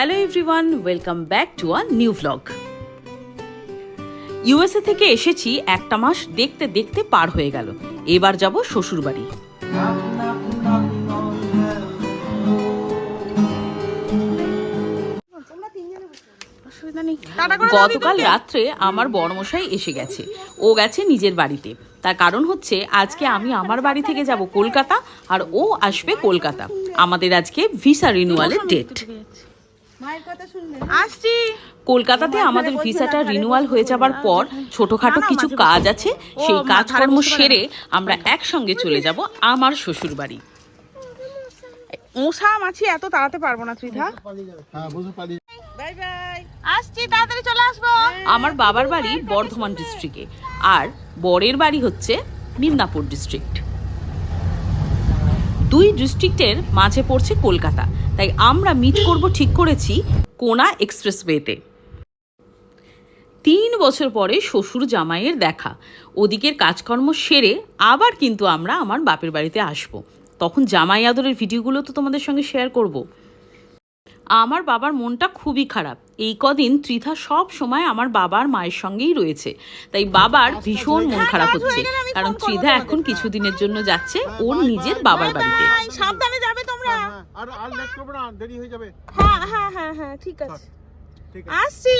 Hello everyone welcome back to a new vlog USA থেকে এসেছি একটা মাস দেখতে দেখতে পার হয়ে গেল। এবার যাব শ্বশুরবাড়ি। গতকাল রাত্রে আমার বড়মশাই এসে গেছে। ও গেছে নিজের বাড়িতে। তার কারণ হচ্ছে আজকে আমি আমার বাড়ি থেকে যাব কলকাতা আর ও আসবে কলকাতা। আমাদের আজকে ভিসা রিনুয়ালের ডেট কলকাতাতে আমাদের ভিসাটা রিনিউয়াল হয়ে যাবার পর ছোটখাটো কিছু কাজ আছে সেই কাজকর্ম সেরে আমরা একসঙ্গে চলে যাব আমার শ্বশুর বাড়ি মশা মাছি এত তাড়াতে পারব না হ্যাঁ বুঝতে বাই বাই। আসছি তাড়াতাড়ি চলে আসব। আমার বাবার বাড়ি বর্ধমান ডিস্ট্রিক্টে আর বরের বাড়ি হচ্ছে মিদনাপুর ডিস্ট্রিক্ট দুই ডিস্ট্রিক্টের মাঝে পড়ছে কলকাতা। তাই আমরা মিট করব ঠিক করেছি কোনা এক্সপ্রেসওয়েতে। তিন বছর পরে শ্বশুর জামাইয়ের দেখা। ওদিকের কাজকর্ম সেরে আবার কিন্তু আমরা আমার বাপের বাড়িতে আসব। তখন জামাই আদরের ভিডিওগুলো তো তোমাদের সঙ্গে শেয়ার করব। আমার বাবার মনটা খুবই খারাপ। এই কদিন ত্রিধা সব সময় আমার বাবার মায়ের সঙ্গেই রয়েছে। তাই বাবার ভীষণ মন খারাপ হচ্ছে। কারণ ত্রিধা এখন কিছুদিনের জন্য যাচ্ছে ওর নিজের বাবার বাড়িতে। সাবধানে যাবে তোমরা। হ্যাঁ আর আর লেট করবে না দেরি হয়ে যাবে। হ্যাঁ হ্যাঁ হ্যাঁ হ্যাঁ ঠিক আছে। ঠিক আসছি।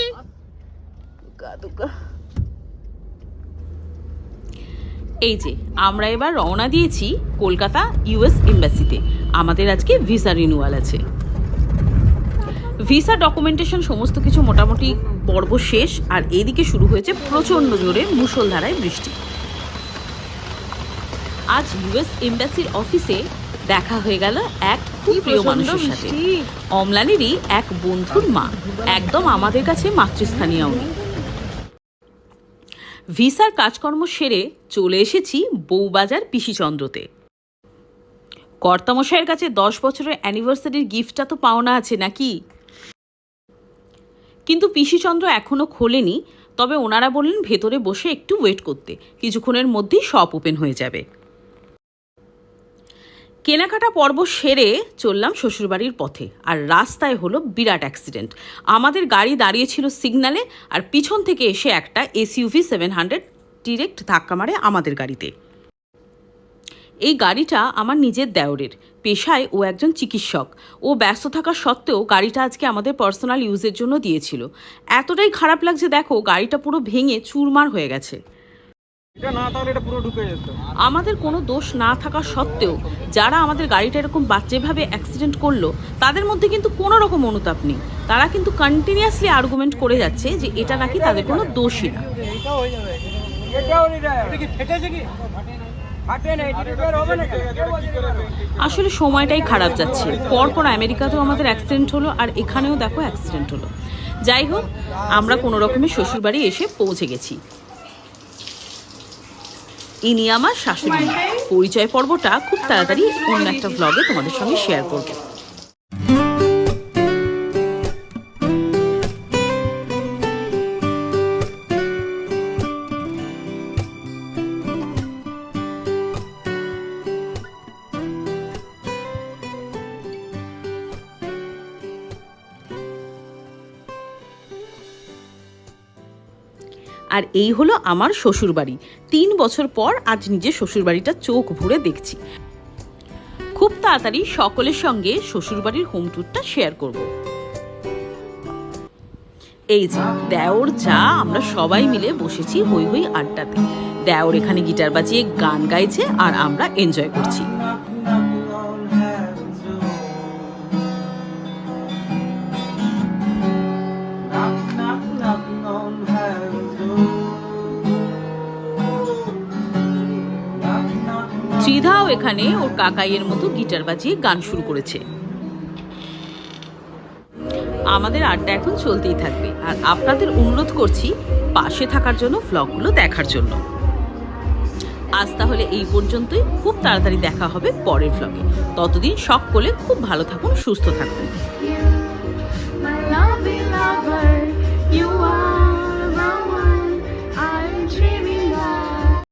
এই যে আমরা এবার রওনা দিয়েছি কলকাতা ইউএস এম্বাসিতে। আমাদের আজকে ভিসা রিনিউয়াল আছে। ভিসা ডকুমেন্টেশন সমস্ত কিছু মোটামুটি পর্ব শেষ আর এদিকে শুরু হয়েছে প্রচণ্ড জোরে মুষলধারায় বৃষ্টি। আজ ইউএস এম্বাসির অফিসে দেখা হয়ে গেল এক খুব প্রিয় মানুষের সাথে। অমলানেরই এক বন্ধুর মা একদম আমাদের কাছে মাতৃস্থানীয় উনি ভিসার কাজকর্ম সেরে চলে এসেছি বউবাজার পিসিচন্দ্রতে। কর্তামশাইয়ের কাছে দশ বছরের অ্যানিভার্সারির গিফটটা তো পাওনা আছে নাকি? কিন্তু পিসিচন্দ্র এখনও খোলেনি, তবে ওনারা বললেন ভেতরে বসে একটু ওয়েট করতে, কিছুক্ষণের মধ্যেই শপ ওপেন হয়ে যাবে। কেনাকাটা পর্ব সেরে চললাম শ্বশুরবাড়ির পথে, আর রাস্তায় হলো বিরাট অ্যাক্সিডেন্ট আমাদের গাড়ি দাঁড়িয়েছিল সিগনালে আর পিছন থেকে এসে একটা এসইউভি সেভেন হান্ড্রেড ডিরেক্ট ধাক্কা মারে আমাদের গাড়িতে। এই গাড়িটা আমার নিজের দেওরের। পেশায় ও একজন চিকিৎসক। ও ব্যস্ত থাকা সত্ত্বেও গাড়িটা আজকে আমাদের পার্সোনাল ইউজের জন্য দিয়েছিল। এতটাই খারাপ লাগছে দেখো গাড়িটা পুরো ভেঙে চুরমার হয়ে গেছে। আমাদের কোনো দোষ না থাকা সত্ত্বেও যারা আমাদের গাড়িটা এরকম বাচ্চাভাবে অ্যাক্সিডেন্ট করল তাদের মধ্যে কিন্তু কোনো রকম অনুতাপ নেই। তারা কিন্তু কন্টিনিউয়াসলি আর্গুমেন্ট করে যাচ্ছে যে এটা নাকি তাদের কোনো দোষই না। আসলে সময়টাই খারাপ যাচ্ছে। পরপর আমেরিকাতেও আমাদের অ্যাক্সিডেন্ট হলো আর এখানেও দেখো অ্যাক্সিডেন্ট হলো। যাই হোক, আমরা কোনো রকমে শ্বশুরবাড়ি এসে পৌঁছে গেছি। ইনি আমার শাশুড়ি পরিচয় পর্বটা খুব তাড়াতাড়ি অন্য একটা ব্লগে তোমাদের সঙ্গে শেয়ার করব। আর এই হলো আমার শ্বশুরবাড়ি। তিন বছর পর আজ নিজের শ্বশুরবাড়িটা চোখ ভরে দেখছি। খুব তাড়াতাড়ি সকলের সঙ্গে শ্বশুরবাড়ির হোম ট্যুরটা শেয়ার করব। এই যে, দেওর যা আমরা সবাই মিলে বসেছি হই হই আড্ডাতে। দেওর এখানে গিটার বাজিয়ে, গান গাইছে আর আমরা এনজয় করছি। এখানে ওর কাকাইয়ের মতো গিটার বাজিয়ে গান শুরু করেছে। আমাদের আড্ডা এখন চলতেই থাকবে। আর আপনাদের অনুরোধ করছি পাশে থাকার জন্য ভ্লগগুলো দেখার জন্য। আজ তাহলে এই পর্যন্তই। খুব তাড়াতাড়ি দেখা হবে পরের ভ্লগে ততদিন সকলে খুব ভালো থাকুন, সুস্থ থাকুন।